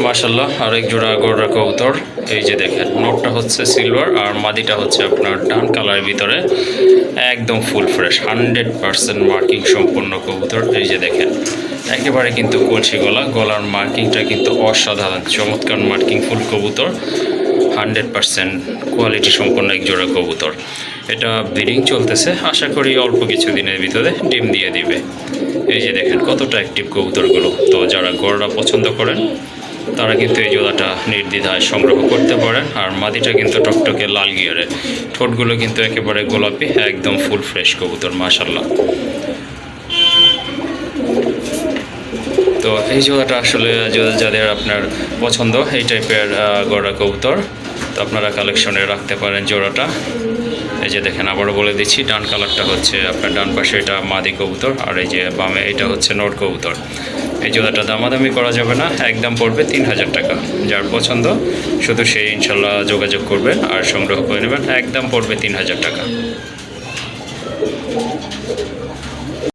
মাশাল্লাহ আরেক জোড়া গোড়া কবুতর। এই যে দেখেন, নোটটা হচ্ছে সিলভার আর মাদিটা হচ্ছে আপনার ডান কালারের ভিতরে একদম full fresh hundred percent marking সম্পূর্ণ কবুতর। এই যে দেখেন, একেবারে কিন্তু কলসি গলা, গলার মার্কিংটা কিন্তু অসাধারণ, চমৎকার মার্কিং ফুল কবুতর হান্ড্রেড পার্সেন্ট কোয়ালিটি সম্পন্ন এক জোড়া কবুতর। এটা ব্রিডিং চলতেছে, আশা করি অল্প কিছু দিনের ভিতরে ডিম দিয়ে দিবে। এই যে দেখেন, কতটা অ্যাক্টিভ কবুতরগুলো। তো যারা গড়রা পছন্দ করেন তারা কিন্তু এই জোড়াটা নির্দ্বিধায় সংগ্রহ করতে পারেন। আর মাদিটা কিন্তু টকটকে লাল গিয়ারে। ঠোঁটগুলো কিন্তু একেবারে গোলাপি, একদম ফুল ফ্রেশ কবুতর মাশাল্লাহ তো এই জোড়াটা আসলে যাদের আপনার পছন্দ, এই টাইপের গড়া কবুতর, তো আপনারা কালেকশনে রাখতে পারেন জোড়াটা। এই যে দেখেন, আবারও বলে দিচ্ছি, ডান কালারটা হচ্ছে আপনার ডান পাশে এটা মাদি কবুতর, আর এই যে বামে এটা হচ্ছে নোট কবুতর। এই জুতাটা দামাদামি করা যাবে না, একদম পড়বে তিন হাজার টাকা। যার পছন্দ, শুধু সেই ইনশাল্লাহ যোগাযোগ করবেন আর সংগ্রহ করে নেবেন, একদম পড়বে তিন হাজার টাকা।